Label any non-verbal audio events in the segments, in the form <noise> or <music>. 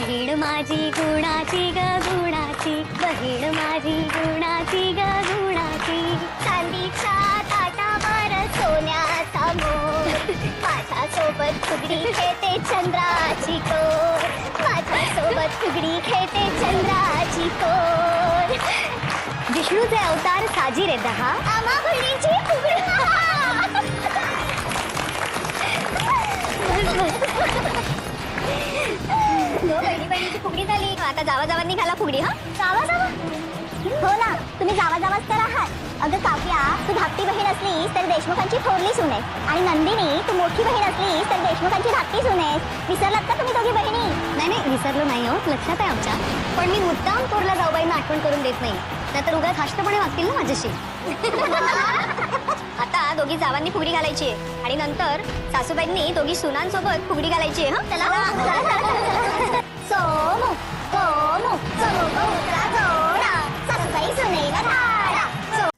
बहीण माझी गुणाची ग गुणाची. बहीण माझी गुणाची ग गुणाची. चांदीच्या ताटावर सोन्याचा मोर. माझ्या सोबत फुगडी खेळते चंद्राची कोर. माझ्या सोबत फुगडी खेळते चंद्राची कोर. विष्णूचे अवतार साजी रे दहा. आमा बहिणीची फुगडी. बहिणी बहिणीची फुगडी झाली आता जावा जावा निघाला फुगडी हा? जावा जावा. हो ना तुम्ही जावा जावाच तर आहात. अगं काव्या तू धाकटी बहीण असलीस तर देशमुखांची थोरली सून आहेस आणि नंदिनी तू मोठी बहीण असलीस तर देशमुखांची धाकटी सून आहेस विसरलात का तुम्ही दोघी बहिणी? नाही नाही विसरलो नाही हो. लक्षात आहे आमच्या. पण मी मुद्दाम थोरला जाऊबाईंना आठवण करून देत नाही. नाहीतर उगाच हष्टपणे वागतील ना माझ्याशी. <laughs> आता दोघी जावांनी फुगडी घालायची आहे. आणि नंतर सासूबाईंनी दोघी सुनांसोबत फुगडी घालायची आहे हा? त्याला <laughs>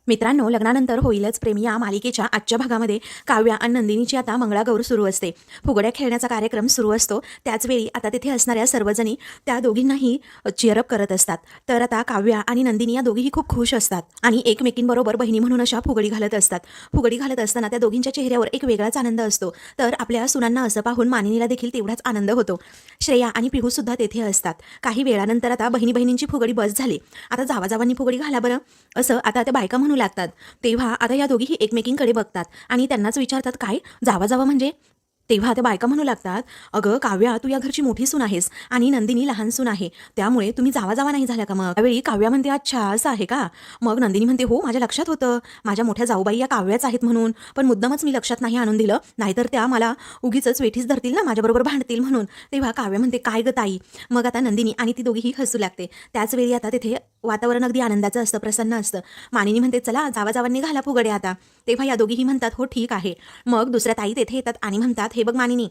मित्रांनो लग्नानंतर होईलच प्रेम या मालिकेच्या आजच्या भागामध्ये. काव्या आणि नंदिनीची आता मंगळागौर सुरू असते. फुगड्या खेळण्याचा कार्यक्रम सुरू असतो. त्याचवेळी आता तिथे असणाऱ्या सर्वजणी त्या दोघींनाही चिअरअप करत असतात. तर आता काव्या आणि नंदिनी या दोघीही खूप खुश असतात आणि एकमेकींबरोबर बहिणी म्हणून अशा फुगडी घालत असतात. फुगडी घालत असताना त्या दोघींच्या चेहऱ्यावर एक वेगळाच आनंद असतो. तर आपल्या सुनांना असं पाहून मानिनीला देखील तेवढाच आनंद होतो. श्रेया आणि पिहू सुद्धा तेथे असतात. काही वेळानंतर आता बहिणी बहिणींची फुगडी बस झाली. आता जावाजावांनी फुगडी घाला बरं. असं आता त्या बायका म्हणून म्हणू लागतात. तेव्हा आता या दोघीही एकमेकींकडे बघतात आणि त्यांनाच विचारतात काय? जावा जावा म्हणजे? तेव्हा त्या बायका म्हणू लागतात अगं काव्या तू या घरची मोठी सून आहेस आणि नंदिनी लहान सून आहे. त्यामुळे तुम्ही जावा जावा नाही झाल्या का मग? त्यावेळी काव्या म्हणते अच्छा असं आहे का? मग नंदिनी म्हणते हो माझ्या लक्षात होतं. माझ्या मोठ्या जाऊबाई या काव्याच आहेत म्हणून. पण मुद्दामच मी लक्षात नाही आणून दिलं. नाहीतर त्या मला उगीच वेठीच धरतील ना माझ्याबरोबर भांडतील म्हणून. तेव्हा काव्या म्हणते काय ग ताई? मग आता नंदिनी आणि ती दोघीही हसू लागते. त्याचवेळी आता तिथे वातावरण अगदी आनंदाचं असतं प्रसन्न असतं. मानिनी म्हणते चला जावा जावांनी घाला फुगडे आता. तेव्हा या दोघीही म्हणतात हो ठीक आहे. मग दुसऱ्या ताई तेथे येतात आणि म्हणतात हे बघ मानिनी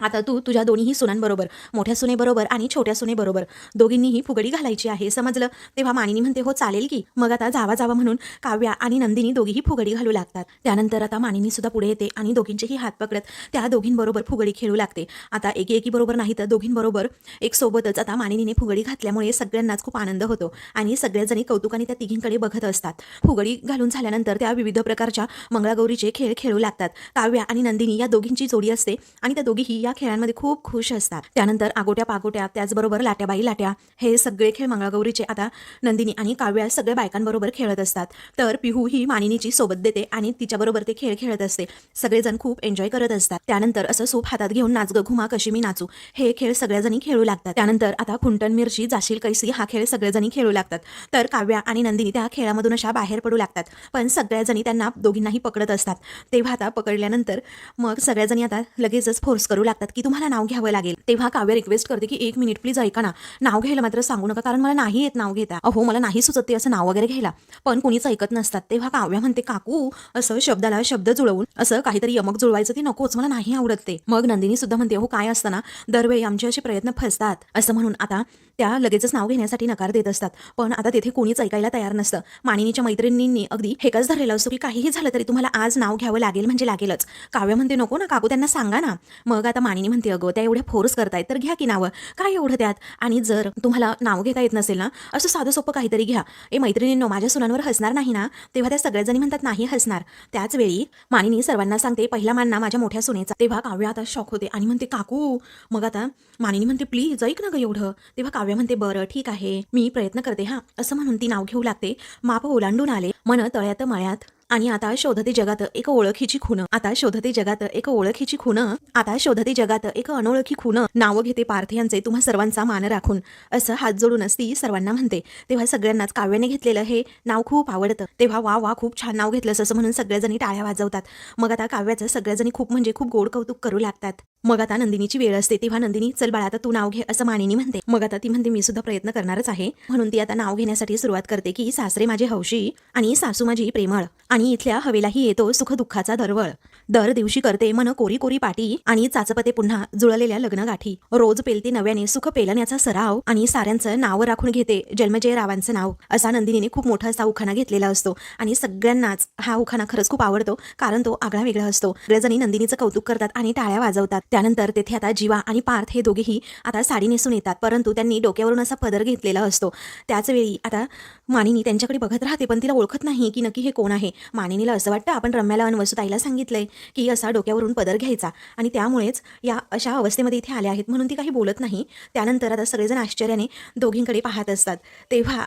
आता तू तुझ्या दोन्हीही सुनांबरोबर मोठ्या सुनेबरोबर आणि छोट्या सुनेबरोबर दोघींनीही फुगडी घालायची आहे समजलं? तेव्हा मानिनी म्हणते हो चालेल की. मग आता जावा जावा म्हणून काव्या आणि नंदिनी दोघीही फुगडी घालू लागतात. त्यानंतर आता मानिनी सुद्धा पुढे येते आणि दोघींचेही हात पकडत त्या दोघींबरोबर फुगडी खेळू लागते. आता एकी एकीबरोबर नाही तर दोघींबरोबर एक सोबतच आता मानिनीने फुगडी घातल्यामुळे सगळ्यांनाच खूप आनंद होतो आणि सगळ्याजणी कौतुकाने त्या तिघींकडे बघत असतात. फुगडी घालून झाल्यानंतर त्या विविध प्रकारच्या मंगळागौरीचे खेळ खेळू लागतात. काव्या आणि नंदिनी या दोघींची जोडी असते आणि त्या दोघीही या खेळांमध्ये खूप खुश असतात. त्यानंतर आगोट्या पागोट्या त्याचबरोबर लाट्याबाई लाट्या हे सगळे खेळ मंगळागौरीचे आता नंदिनी आणि काव्या सगळ्या बायकांबरोबर खेळत असतात. तर पिहू ही मानिनीची सोबत देते आणि तिच्याबरोबर ते खेळ खेळत असते. सगळेजण खूप एन्जॉय करत असतात. त्यानंतर असं सूप हातात घेऊन नाच ग घुमा कशी मी नाचू हे खेळ सगळ्याजणी खेळू लागतात. त्यानंतर आता खुंटन मिरची जाशील कैसी हा खेळ सगळेजणी खेळू लागतात. तर काव्या आणि नंदिनी त्या खेळामधून अशा बाहेर पडू लागतात. पण सगळ्याजणी त्यांना दोघींनाही पकडत असतात. तेव्हा आता पकडल्यानंतर मग सगळ्याजणी आता लगेचच फोर्स करू लागतात की तुम्हाला नाव घ्यावं लागेल. तेव्हा काव्य रिक्वेस्ट करते की एक मिनिट प्लीज ऐका ना. नाव घ्यायला मात्र सांगू नका कारण मला नाही येत नाव घेता. अहो मला नाही सुचत ते असं नाव वगैरे घ्यायला. पण कुणीच ऐकत नसतात. तेव्हा काव्य म्हणते काकू असं शब्दाला शब्द जुळवून असं काहीतरी यमक जुळवायचं ते नकोच मला नाही आवडत ते. मग नंदिनी सुद्धा म्हणते हो काय असतं ना दरवेळी आमचे असे प्रयत्न फसतात. असं म्हणून आता त्या लगेचच नाव घेण्यासाठी नकार देत असतात. पण आता तेथे कोणीच ऐकायला तयार नसतं. मानिनीच्या मैत्रिणींनी अगदी हेकच धरलेलं असतो की काहीही झालं तरी तुम्हाला आज नाव घ्यावं लागेल म्हणजे लागेलच. काव्य म्हणते नको ना काकू त्यांना सांगा ना. मग आता मानिनी म्हणते अगं त्या एवढ्या फोर्स करतायत तर घ्या की नावं. काय एवढं त्यात? आणि जर तुम्हाला नाव घेता येत नसेल ना असं साधं सोपं काहीतरी घ्या. ए मैत्रिणींनो माझ्या सुनांवर हसणार नाही ना? तेव्हा त्या सगळ्याजणी म्हणतात नाही हसणार. त्याच वेळी मानिनी सर्वांना सांगते पहिला मान ना माझ्या मोठ्या सुनेचा. तेव्हा काव्य आता शॉक होते आणि म्हणते काकू. मग आता मानिनी म्हणते प्लीज ऐक ना ग एवढं. तेव्हा काव्य म्हणते बरं ठीक आहे मी प्रयत्न करते हा असं म्हणून ती नाव घेऊ लागते. माप ओलांडून आले मन तळ्यात मळ्यात आणि आता शोधते जगात एक ओळखीची खून आता शोधते जगात एक ओळखीची खून आता शोधते जगात एक अनोळखी खून नावं घेते पार्थ यांचे तुम्हा सर्वांचा मान राखून. असं हात जोडूनच ती सर्वांना म्हणते. तेव्हा सगळ्यांनाच काव्याने घेतलेलं हे नाव खूप आवडतं. तेव्हा वा वा खूप छान नाव घेतलंस असं म्हणून सगळ्याजणी टाळ्या वाजवतात. मग आता काव्याचं सगळ्याजणी खूप म्हणजे खूप गोड कौतुक करू लागतात. मग आता नंदिनीची वेळ असते तेव्हा नंदिनी चल बाळा आता तू नाव घे असं मानिनी म्हणते. मग आता ती म्हणते मी सुद्धा प्रयत्न करणारच आहे. म्हणून ती आता नाव घेण्यासाठी सुरुवात करते की सासरे माझे हौशी आणि सासू माझी प्रेमळ आणि इथल्या हवेलाही येतो सुख दुःखाचा दरवळ. दर दिवशी करते मन कोरी कोरी पाटी आणि चाचपते पुन्हा जुळलेल्या लग्न गाठी रोज पेलते नव्याने सुख पेलण्याचा सराव आणि साऱ्यांचं नाव राखून घेते जन्मजय रावांचं नाव असा नंदिनीने खूप मोठा असा उखाणा घेतलेला असतो. आणि सगळ्यांनाच हा उखाणा खरंच खूप आवडतो कारण तो आगळा वेगळा असतो. सगळेजणी नंदिनीचं कौतुक करतात आणि टाळ्या वाजवतात. त्यानंतर तेथे आता जीवा आणि पार्थ हे दोघेही आता साडी नेसून येतात. परंतु त्यांनी डोक्यावरून असा पदर घेतलेला असतो. त्याचवेळी आता मानिनी त्यांच्याकडे बघत राहते पण तिला ओळखत नाही की नक्की हे कोण आहे. मानिनीला असं वाटतं आपण रम्याला आणि वसुताईला सांगितलंय की असा डोक्यावरून पदर घ्यायचा आणि त्यामुळेच या अशा अवस्थेमध्ये इथे आल्या आहेत. म्हणून ती काही बोलत नाही. त्यानंतर आता सगळेजण आश्चर्याने दोघींकडे पाहत असतात. तेव्हा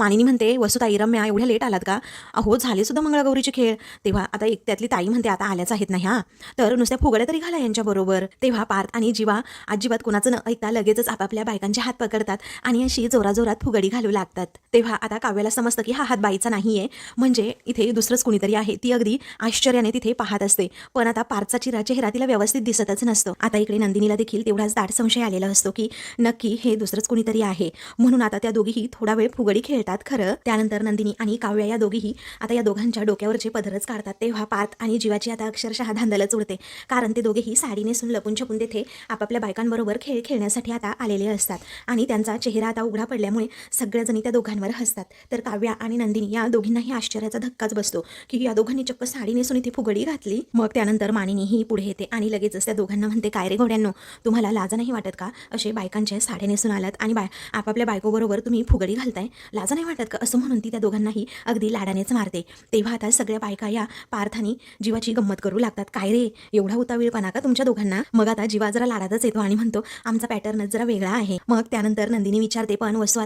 मानिनी म्हणते वसुताई रम्या एवढ्या लेट आलात का? अहो झाले सुद्धा मंगळागौरीचे खेळ. तेव्हा आता एक त्यातली ताई म्हणते आता आल्याच आहेत ना ह्या तर नुसत्या फुगड्या तरी घाला यांच्याबरोबर तेव्हा पार्थ आणि जीवा अजिबात कुणाचं न ऐकता लगेचच आपापल्या बायकांचे हात पकडतात आणि अशी जोराजोरात फुगडी घालू लागतात. तेव्हा आता काव्याला समजतं की हा हात बाईचा नाहीये. म्हणजे इथे दुसरंच कुणीतरी आहे. ती अगदी आश्चर्याने तिथे पाहत असते. पण आता पार्थचा चिरा चेहरा तिला व्यवस्थित दिसतच नसतो. आता इकडे नंदिनीला देखील तेवढाच दाट संशय आलेला असतो की नक्की हे दुसरंच कुणीतरी आहे. म्हणून आता त्या दोघीही थोडा वेळ फुगडी खेळतात. खरं. त्यानंतर नंदिनी आणि काव्या या दोघीही आता या दोघांच्या डोक्यावरचे पदरच काढतात तेव्हा पार्थ आणि जीवाची आता अक्षरशः धांदलच उडते. कारण ते दोघेही साडी नेसून लपून छपून तेथे आपापल्या बायकांबरोबर खेळ खेळण्यासाठी आता आलेले असतात. आणि त्यांचा चेहरा आता उघडा पडल्यामुळे सगळ्याजणी त्या दोघांवर हसतात. तर काव्या आणि नंदिनी या दोघींनाही आश्चर्याचा धक्काच बसतो की या दोघांनी चक्क साडी नेसून इथे फुगडी घातली. मग त्यानंतर मानिनीही पुढे येते आणि लगेचच त्या दोघांना म्हणते काय रे घोड्यांनो तुम्हाला लाजा नाही वाटत का? असे बायकांच्या साड्या नेसून आलात आणि बाय आपापल्या बायकोबरोबर तुम्ही फुगडी घालताय. लाजा नाही वाटत का? असं म्हणून ती त्या दोघांनाही अगदी लाडानेच मारते. तेव्हा आता सगळ्या बायका या पार्थानी जीवाची गंमत करू लागतात. काय रे? एवढा उतावीळपणा का तुमच्या दोघांना? मग आता जीवा जरा लाडातच येतो आणि म्हणतो आमचा पॅटर्नच जरा वेगळा आहे. मग त्यानंतर नंदिनी विचारते पण वसू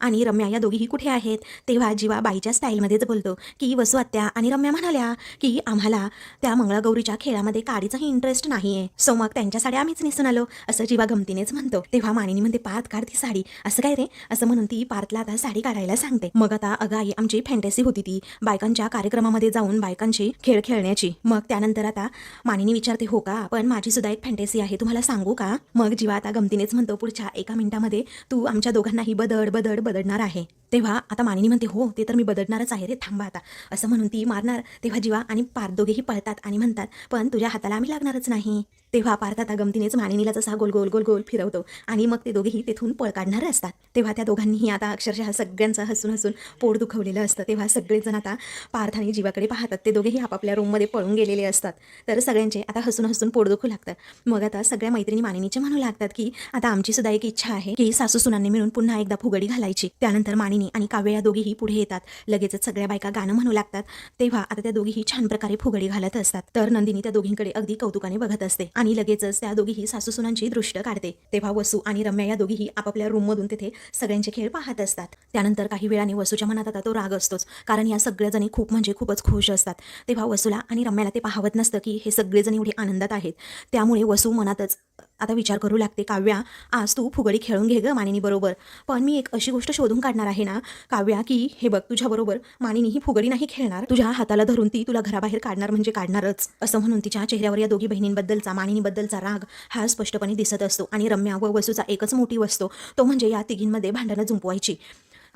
आणि रम्या या दोघीही कुठे आहेत? तेव्हा जीवा बाईच्या स्टाईलमध्येच बोलतो की वसुआत्या आणि रम्या म्हणाल्या की आम्हाला त्या मंगळागौरीच्या खेळामध्ये काडीचाही इंटरेस्ट नाहीये. सो मग त्यांच्या साड्या आम्हीच नेसून आलो असं जीवा गमतीनेच म्हणतो. तेव्हा मानिनी म्हणते पार्थ काढ ती साडी. असं काय रे? असं म्हणून ती पार्थला आता साडी काढायला सांगते. मग आता अगं आई आमची फॅन्टॅसी होती ती. बायकांच्या कार्यक्रमामध्ये जाऊन बायकांची खेळ खेळण्याची. मग त्यानंतर आता मानिनी विचारते हो का? पण माझी सुद्धा एक फॅन्टॅसी आहे. तुम्हाला सांगू का? मग जीवा आता गमतीनेच म्हणतो पुढच्या एका मिनिटामध्ये तू आमच्या दोघांनाही बदड बदड बदडणार आहे. तेव्हा आता मानिनी म्हणते हो ते तर मी बदलणारच आहे रे थांबा आता. असं म्हणून ती मारणार. तेव्हा जीवा आणि पार्थ दोघेही पळतात आणि म्हणतात पण तुझ्या हाताला आम्ही लागणारच नाही. तेव्हा पार्थ आता गमतीनेच मानिनीला जसा गोल गोल गोल गोल फिरवतो आणि मग ते दोघेही तेथून पळ काढणार असतात. तेव्हा त्या दोघांनीही आता अक्षरशः सगळ्यांचं हसून हसून पोट दुखवलेलं असतं. तेव्हा सगळेजण आता पार्थ आणि जीवाकडे पाहतात. ते दोघेही आपापल्या रूममध्ये पळून गेलेले असतात. तर सगळ्यांचे आता हसून हसून पोट दुखू लागतात मग आता सगळ्या मैत्रिणी मानिनीचे म्हणू लागतात की आता आमची सुद्धा एक इच्छा आहे की सासू सुनांनी मिळून पुन्हा एकदा फुगडी घालायची. त्यानंतर मानिनी आणि काव्या या दोघीही पुढे येतात. लगेचच सगळ्या बायका गाणं म्हणू लागतात. तेव्हा आता त्या दोघीही छान प्रकारे फुगडी घालत असतात. तर नंदिनी त्या दोघींकडे अगदी कौतुकाने बघत असते आणि लगेचच त्या दोघीही सासूसुनांची दृष्ट काढते. तेव्हा वसू आणि रम्या या दोघीही आपापल्या रूममधून तिथे सगळ्यांचे खेळ पाहत असतात. त्यानंतर काही वेळाने वसूच्या मनात आता तो राग असतोच. कारण या सगळ्याजणी खूप म्हणजे खूपच खुश असतात. तेव्हा वसूला आणि रम्याला ते पाहवत नसतं की हे सगळेजण एवढे आनंदात आहेत. त्यामुळे वसू मनातच आता विचार करू लागते काव्या आज तू फुगडी खेळून घे ग मानिनी बरोबर. पण मी एक अशी गोष्ट शोधून काढणार आहे ना काव्या की हे बघ तुझ्या बरोबर मानिनी ही फुगडी नाही खेळणार. तुझ्या हाताला धरून ती तुला घराबाहेर काढणार म्हणजे काढणारच. असं म्हणून तिच्या चेहऱ्यावर या दोघी बहिणींबद्दलचा मानिनीबद्दलचा राग हा स्पष्टपणे दिसत असतो आणि रम्या व वसूचा एकच मोठी असतो तो म्हणजे या तिघींमध्ये भांडणं जुंपवायची.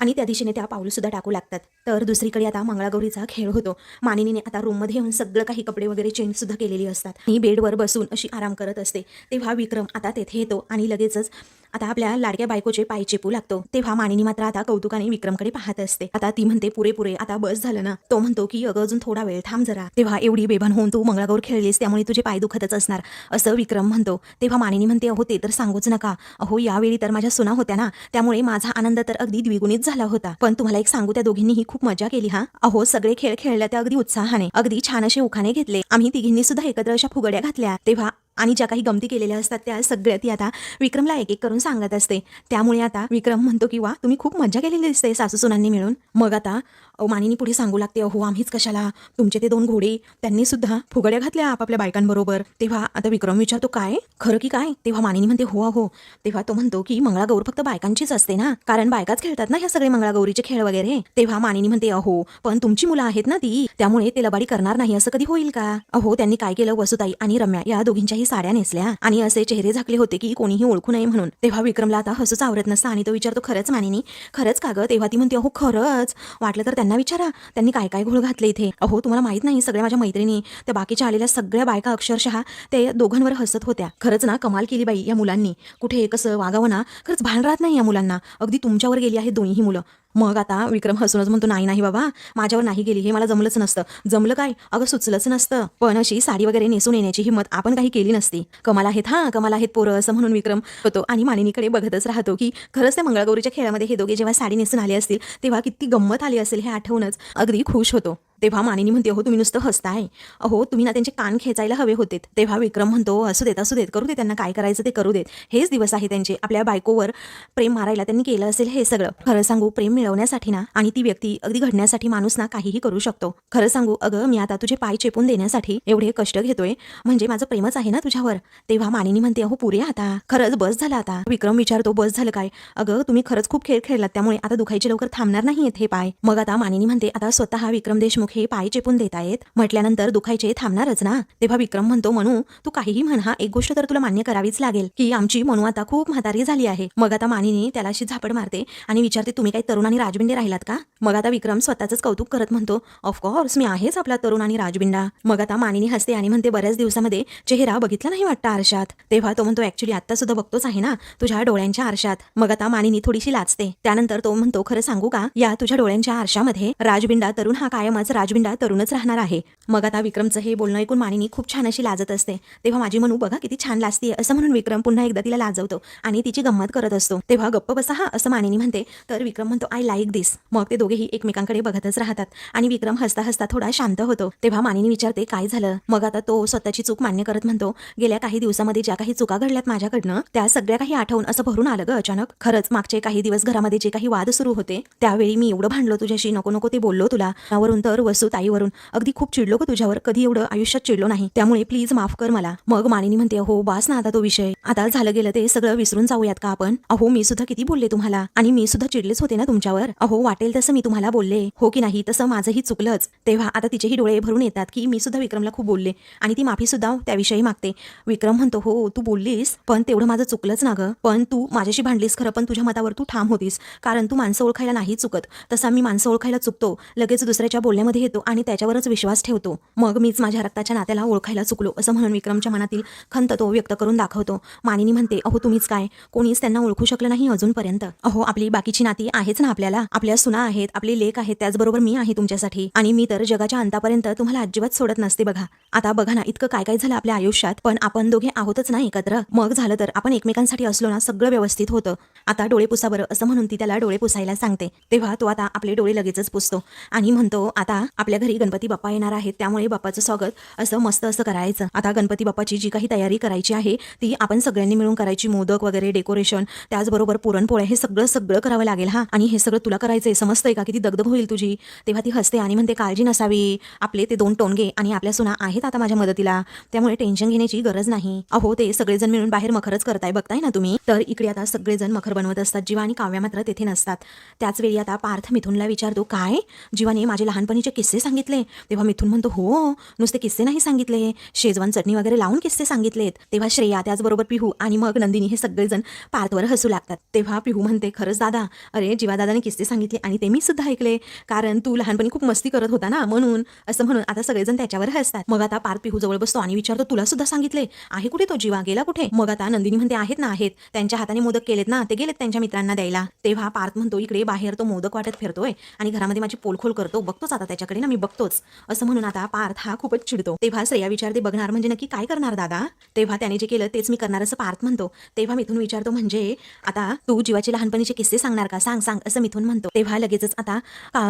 आणि त्या दिशेने त्या पाऊलसुद्धा टाकू लागतात. तर दुसरीकडे आता मंगळागौरीचा खेळ होतो. मानिनीने आता रूममध्ये येऊन सगळं काही कपडे वगैरे चेंजसुद्धा केलेली असतात. आणि बेडवर बसून अशी आराम करत असते. तेव्हा विक्रम आता तेथे येतो आणि लगेचच आता आपल्या लाडक्या बायकोचे पाय चेपू लागतो. तेव्हा मानिनी मात्र आता कौतुकाने विक्रमकडे पाहत असते. आता ती म्हणते पुरे पुरे आता बस झालं ना. तो म्हणतो की अगं अजून थोडा वेळ थांब जरा. तेव्हा एवढी बेभान होऊन तू मंगळागौर खेळलीस त्यामुळे तुझे पाय दुखतच असणार असं विक्रम म्हणतो. तेव्हा मानिनी म्हणते अहो ते तर सांगूच नका. अहो यावेळी तर माझ्या सुना होत्या ना त्यामुळे माझा आनंद तर अगदी द्विगुणित झाला होता. पण तुम्हाला एक सांगू त्या दोघींनीही खूप मजा केली हा? अहो सगळे खेळ खेळल्या त्या अगदी उत्साहाने अगदी छान असे उखाणे घेतले. आम्ही तिघींनी सुद्धा एकत्र अशा फुगड्या घातल्या. तेव्हा आणि ज्या काही गमती केलेल्या असतात त्या सगळ्या ती आता विक्रमला एक एक करून सांगत असते. त्यामुळे आता विक्रम म्हणतो की वा तुम्ही खूप मजा केलेली दिसते सासू सुनांनी मिळून. मग आता अहो, मानिनी पुढे सांगू लागते अहो आम्हीच कशाला? तुमचे ते दोन घोडे त्यांनी सुद्धा फुगड्या घातल्या आपापल्या बायकांबरोबर. तेव्हा आता विक्रम विचारतो काय? खरं की काय? तेव्हा मानिनी म्हणते हो अहो. तेव्हा तो म्हणतो की मंगळागौर फक्त बायकांचीच असते ना? कारण बायकाच खेळतात ना ह्या सगळे मंगळागौरीचे खेळ वगैरे? तेव्हा मानिनी म्हणते अहो पण तुमची मुलं आहेत ना ती? त्यामुळे ते लबाडी करणार नाही असं कधी होईल का? अहो त्यांनी काय केलं? वसुताई आणि रम्या या दोघींच्याही साड्या नेसल्या आणि असे चेहरे झाकले होते की कोणीही ओळखू नये म्हणून. तेव्हा विक्रमला आता हसूच आवरत नसतं आणि तो विचारतो खरंच मानिनी? खरंच का गं? तेव्हा ती म्हणते अहो खरंच. वाटलं तर त्यांना विचारा त्यांनी काय काय घोळ घातले इथे. अहो तुम्हाला माहीत नाही सगळ्या माझ्या मैत्रिणी त्या बाकीच्या आलेल्या सगळ्या बायका अक्षरशः ते दोघांवर हसत होत्या. खरंच ना कमाल केली बाई या मुलांनी. कुठे कसं वागावं ना खरंच भान राहत नाही या मुलांना. अगदी तुमच्यावर गेली आहेत दोन्ही मुलं. मग आता विक्रम हसूनच म्हणतो नाही नाही बाबा माझ्यावर नाही गेली हे मला जमलंच नसतं. जमलं काय? अगं सुचलंच नसतं. पण अशी साडी वगैरे नेसून येण्याची हिंमत आपण काही केली नसती. कमाल आहेत हा कमाल आहेत पोरं असं म्हणून विक्रम होतो. आणि मानिनीकडे बघतच राहतो की खरंच त्या मंगळागौरीच्या खेळामध्ये हे दोघे जेव्हा साडी नेसून आले असतील तेव्हा किती गंमत आली असेल हे आठवूनच अगदी खुश होतो. तेव्हा मानिनी म्हणते हो तुम्ही नुसतं हसताय. अहो तुम्ही ना त्यांचे कान खेचायला हवे होते तेव्हा विक्रम म्हणतो असू देत असू देत करू दे त्यांना काय करायचं ते करू देत. हेच दिवस आहे त्यांचे. आपल्या बायकोवर प्रेम मारायला त्यांनी केलं असेल हे सगळं. खरं सांगू प्रेम मिळवण्यासाठी ना आणि ती व्यक्ती अगदी घडण्यासाठी माणूस ना काहीही करू शकतो. खरं सांगू अगं मी आता तुझे पाय चेपून देण्यासाठी एवढे कष्ट घेतोय. म्हणजे माझं प्रेमच आहे ना तुझ्यावर. तेव्हा मानिनी म्हणते अहो पुरे आता. खरंच बस झालं आता. विक्रम विचारतो बस झालं काय? अगं तुम्ही खरंच खूप खेळ खेळलात. त्यामुळे आता दुखायचे लवकर थांबणार नाहीयेत हे पाय. मग आता मानिनी म्हणते आता स्वतः विक्रम देशमुख हे पाय चेपून देत आहेत म्हटल्यानंतर दुखायचे थांबणारच ना. तेव्हा विक्रम म्हणतो म्हणू तू काहीही म्हण हा एक गोष्ट तर तुला मान्य करावीच लागेल. की आमची मनू आता खूप म्हातारी झाली आहे. मग आता मानिनी त्याला अशी झापड मारते आणि विचारते तुम्ही काही तरुण आणि राजबिंडे राहिलात का? मग आता विक्रम स्वतःच कौतुक करत म्हणतो ऑफकोर्स मी आहेच आपला तरुण आणि राजबिंडा. मग आता मानिनी हसते आणि म्हणते बऱ्याच दिवसामध्ये चेहरा बघितला नाही वाटतं आरशात. तेव्हा तो म्हणतो ऍक्च्युली आता सुद्धा बघतोच आहे ना तुझ्या डोळ्यांच्या आरशात. मग आता मानिनी थोडीशी लाचते त्यानंतर तो म्हणतो खरं सांगू का? या तुझ्या डोळ्यांच्या आरशामध्ये राजबिंडा तरुण हा कायमच राजविंडा तरुणच राहणार आहे. मग आता विक्रमचं हे बोलणं ऐकून मानिनी खूप छान अशी लाजत असते. तेव्हा माझी मनू बघा किती छान लाजते असं म्हणून विक्रम पुन्हा एकदा तिला लाजवतो आणि तिची गंमत करत असतो. तेव्हा गप्प बसा हा असं मानिनी म्हणते. तर विक्रम म्हणतो आय लाईक दिस मग ते दोघेही एकमेकांकडे बघतच राहतात आणि विक्रम हसता हसता थोडा शांत होतो. तेव्हा मानिनी विचारते काय झालं? मग आता तो स्वतःची चूक मान्य करत म्हणतो गेल्या काही दिवसामध्ये ज्या काही चुका घडल्यात माझ्याकडनं त्या सगळ्या काही आठवून असं भरून आलं ग अचानक. खरंच मागचे काही दिवस घरामध्ये जे काही वाद सुरू होते त्यावेळी मी एवढं भांडलो तुझ्याशी नको नको ते बोललो तुला. त्यावरून तर वसू ताईवरून. अगदी खूप चिडलो ग तुझ्यावर. कधी एवढं आयुष्यात चिडलो नाही. त्यामुळे प्लीज माफ कर मला. मग मानिनी म्हणते हो बास ना आता तो विषय. आता झालं गेलं ते सगळं विसरून जाऊयात का आपण? अहो मी सुद्धा किती बोलले तुम्हाला? आणि मी सुद्धा चिडलेच होते ना तुमच्यावर? अहो वाटेल तसं मी तुम्हाला बोलले. हो की नाही तसं माझंही चुकलंच. तेव्हा आता तिचेही डोळे भरून येतात की मी सुद्धा विक्रमला खूप बोलले. आणि ती माफी सुद्धा त्याविषयी मागते. विक्रम म्हणतो हो तू बोललीस पण तेवढं माझं चुकलंच ना ग. पण तू माझ्याशी भांडलीस खरं पण तुझ्या मतावर तू ठाम होतीस. कारण तू माणसं ओळखायला नाही चुकत. तसा मी माणसं ओळखायला चुकतो. लगेच दुसऱ्याच्या बोलण्यामध्ये येतो आणि त्याच्यावरच विश्वास ठेवतो. मग मीच माझ्या रक्ताच्या नात्याला ओळखायला चुकलो असं म्हणून विक्रमच्या मनातील खंत तो व्यक्त करून दाखवतो. मानिनी म्हणते अहो तुम्हीच काय? कोणीच त्यांना ओळखू शकलं नाही अजूनपर्यंत. अहो आपली बाकीची नाती आहेच ना आपल्याला? आपल्या सुना आहेत आपले लेख आहेत त्याचबरोबर मी आहे तुमच्यासाठी. आणि मी तर जगाच्या अंतापर्यंत तुम्हाला अजिबात सोडत नसते बघा. आता बघा ना इतकं काय काय झालं आपल्या आयुष्यात. पण आपण दोघे आहोतच ना एकत्र. मग झालं तर आपण एकमेकांसाठी असलो ना सगळं व्यवस्थित होतं. आता डोळे पुसा बरं असं म्हणून ती त्याला डोळे पुसायला सांगते. तेव्हा तो आता आपले डोळे लगेचच पुसतो. आणि म्हणतो आता आपल्या घरी गणपती बाप्पा येणार आहेत त्यामुळे बाप्पाचं स्वागत असं मस्त असं करायचं. आता गणपती बाप्पाची जी काही तयारी करायची आहे ती आपण सगळ्यांनी मिळून करायची मोदक वगैरे डेकोरेशन त्याचबरोबर पुरणपोळ्या हे सगळं सगळं करावं लागेल हा. आणि हे सगळं तुला करायचंय समजतंय का? किती दगदग होईल तुझी? तेव्हा ती हसते आणि म्हणते काळजी नसावी. आपले ते दोन टोनगे आणि आपल्या सुना आहेत आता माझ्या मदतीला. त्यामुळे टेन्शन घेण्याची गरज नाही. अहो ते सगळेजण मिळून बाहेर मखरच करताय बघताय ना तुम्ही? तर इकडे आता सगळेजण मखर बनवत असतात. जीवा आणि काव्या मात्र तेथे नसतात. त्याच वेळी आता पार्थ मिथुनला विचारतो काय? जीवाने माझे लहानपणीचे किस्से सांगितले. तेव्हा मिथून म्हणतो हो नुसते किस्से नाही सांगितले. शेजवान चटणी वगैरे लावून किस्से सांगितलेत. तेव्हा श्रेया त्याचबरोबर पिहू आणि मग नंदिनी हे सगळेजण पार्थवर हसू लागतात. तेव्हा पिहू म्हणते खरंच दादा अरे जीवादादाने किस्से सांगितले आणि ते मी सुद्धा ऐकले. कारण तू लहानपणी खूप मस्ती करत होता ना म्हणून असं म्हणून आता सगळेजण त्याच्यावर हसतात. मग आता पार्थ पिहू जवळ बसतो आणि विचारतो तुला सुद्धा सांगितले? आहे कुठे तो जीवा? गेला कुठे? मग आता नंदिनी म्हणते आहेत ना आहेत. त्यांच्या हाताने मोदक केलेत ना ते गेलेत त्यांच्या मित्रांना द्यायला. तेव्हा पार्थ म्हणतो इकडे बाहेर तो मोदक वाटत फिरतोय आणि घरामध्ये माझी पोलखोल करतो. बघतोच आता त्याच्याकडे ना मी बघतोच. असं म्हणून आता पार्थ हा खूपच चिडतो. तेव्हा श्रेया विचारते बघणार म्हणजे नक्की काय करणार दादा? तेव्हा त्याने जे केलं तेच मी करणार असं पार्थ म्हणतो. तेव्हा मिथून विचारतो म्हणजे आता तू जीवाचे लहानपणीचे किस्से सांगणार का? सांग सांग असं मिथून म्हणतो. तेव्हा लगेचच आता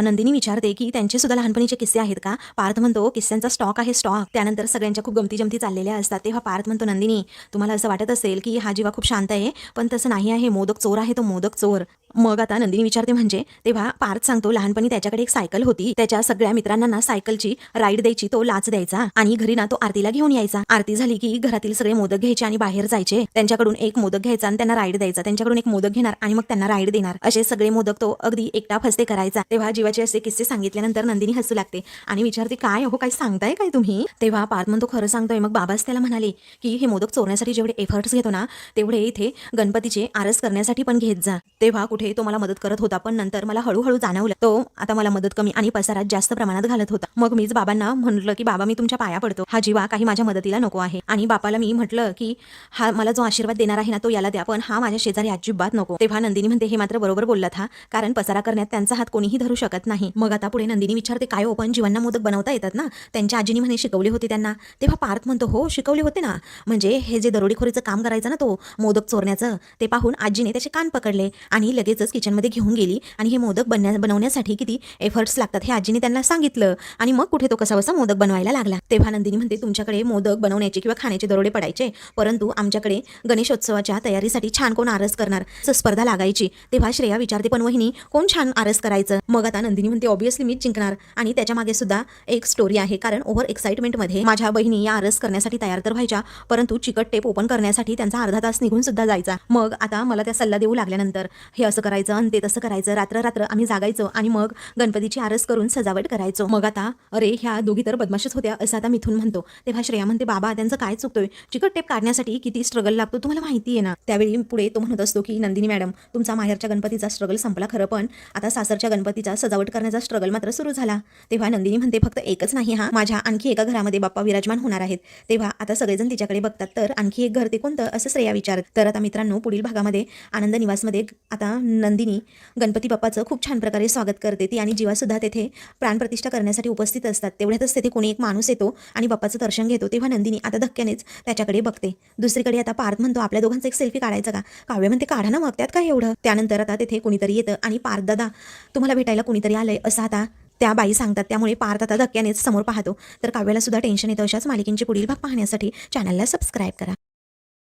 नंदिनी विचारते की त्यांचे सुद्धा लहानपणीचे किस्से आहेत का? पार्थ म्हणतो किस्स्यांचा स्टॉक आहे स्टॉक त्यानंतर सगळ्यांच्या खूप गमती जमती चाललेल्या असतात. तेव्हा पार्थ म्हणतो नंदिनी तुम्हाला असं वाटत असेल की हा जीवा खूप शांत आहे पण तसं नाही आहे. मोदक चोर आहे तो मोदक चोर. मग आता नंदिनी विचारते म्हणजे? तेव्हा पार्थ सांगतो लहानपणी त्याच्याकडे एक सायकल होती. त्याच्या सगळ्या मित्रांना ना सायकलची राईड द्यायची तो लाच द्यायचा आणि घरी ना तो आरतीला घेऊन यायचा. आरती झाली की घरातील सगळे मोदक घ्यायचे आणि बाहेर जायचे. त्यांच्याकडून एक मोदक घ्यायचा आणि त्यांना राईड द्यायचा. त्यांच्याकडून एक मोदक घेणार आणि मग त्यांना राईड देणार. असे सगळे मोदक तो अगदी एकटा फसते करायचा. तेव्हा जीवाचे असे किस्से सांगितल्यानंतर नंदिनी हसू लागते आणि विचारते काय हो काय सांगताय काय तुम्ही? तेव्हा पार्थ म्हणतो खरं सांगतोय. मग बाबाच त्याला म्हणाले की हे मोदक चोरण्यासाठी जेवढे एफर्ट्स घेतो ना तेवढे इथे गणपतीचे आरस करण्यासाठी पण घेत जा. तेव्हा कुठे तो मला मदत करत होता पण नंतर मला हळूहळू जाणवलं. तो आता मला मदत कमी आणि पसारात जास्त प्रमाणात घालत होता. मग मीच बाबांना म्हटलं की बाबा मी तुमच्या पाया पडतो. हा जीवा काही माझ्या मदतीला नको आहे. आणि बापाला मी म्हटलं की हा मला जो आशीर्वाद देणार आहे ना तो याला द्या. पण हा माझ्या शेजारी अजिबात नको. तेव्हा नंदिनी म्हणते हे मात्र बरोबर बोललात हा. कारण पसारा करण्यात त्यांचा हात कोणीही धरू शकत नाही. मग आता पुढे नंदिनी विचारते काय हो, ओपन जीवांना मोदक बनवता येतात ना? त्यांच्या आजीनी म्हणे शिकवले होते त्यांना. तेव्हा पार्थ म्हणतो हो शिकवले होते ना. म्हणजे हे जे दरोडेखोरीचं काम करायचं ना तो मोदक चोरण्याचं ते पाहून आजीने त्याचे कान पकडले आणि लगेचच किचनमध्ये घेऊन गेली. आणि हे मोदक बनण्या बनवण्यासाठी किती एफर्ट्स लागतात हे आजीने त्यांना सांगितलं. आणि मग कुठे तो कसा बसा मोदक बनवायला लागला. तेव्हा नंदिनी म्हणते तुमच्याकडे मोदक बनवण्याचे किंवा खाण्याचे दरोडे पडायचे. परंतु आमच्याकडे गणेशोत्सवाच्या तयारीसाठी छान कोण आरस करणार स्पर्धा लागायची. तेव्हा श्रेया विचारते पण वहिनी कोण छान आरस करायचं? मग आता नंदिनी म्हणते ऑब्विसली मीच जिंकणार. आणि त्याच्यामागे सुद्धा एक स्टोरी आहे. कारण ओव्हर एक्साइटमेंटमध्ये माझ्या बहिणी या आरस करण्यासाठी तयार तर व्हायच्या परंतु चिकट टेप ओपन करण्यासाठी त्यांचा अर्धा तास निघून सुद्धा जायचा. मग आता मला त्या सल्ला देऊ लागल्यानंतर हे असं करायचं आणि ते तसं करायचं. रात्र रात्र आम्ही जागायचो आणि मग गणपतीची आरस करून सजावट करायचो. मग आता अरे ह्या दोघी तर बदमाशच होत्या असं आता मिथून म्हणतो. तेव्हा श्रेया म्हणते बाबा त्यांचं काय चुकतोय? चिकट टेप काढण्यासाठी किती स्ट्रगल लागतो तुम्हाला माहिती आहे ना? त्यावेळी पुढे तो म्हणत असतो की नंदिनी मॅडम तुमचा माहेरच्या गणपतीचा स्ट्रगल संपला खरं पण आता सासरच्या गणपतीचा सजावट करण्याचा स्ट्रगल मात्र सुरू झाला. तेव्हा नंदिनी म्हणते फक्त एकच नाही हा. माझ्या आणखी एका घरामध्ये बाप्पा विराजमान होणार आहेत. तेव्हा आता सगळेजण तिच्याकडे बघतात तर आणखी एक घर ते कोणतं? असं श्रेया विचारत. तर आता मित्रांनो पुढील भागामध्ये आनंद निवासमध्ये आता नंदिनी गणपती बाप्पाचं खूप छान प्रकारे स्वागत करते. ती आणि जीवासुद्धा तेथे प्राण प्राणप्रतिष्ठा करण्यासाठी उपस्थित असतात. तेवढ्यातच तेथे कोणी एक माणूस येतो आणि बाप्पाचं दर्शन घेतो. तेव्हा नंदिनी आता धक्क्यानेच त्याच्याकडे बघते. दुसरीकडे आता पार्थ म्हणतो आपल्या दोघांचा एक सेल्फी काढायचा का? काव्य म्हणते काढा ना मग त्यात काय एवढं? त्यानंतर आता तेथे कुणीतरी येतं आणि पार्थ दादा तुम्हाला भेटायला कुणीतरी आलंय? असं आता त्या बाई सांगतात. त्यामुळे पार्थ आता धक्क्यानेच समोर पाहतो. तर काव्याला सुद्धा टेन्शन येतं. अशाच मालिकेंचे पुढील भाग पाहण्यासाठी चॅनलला सबस्क्राईब करा.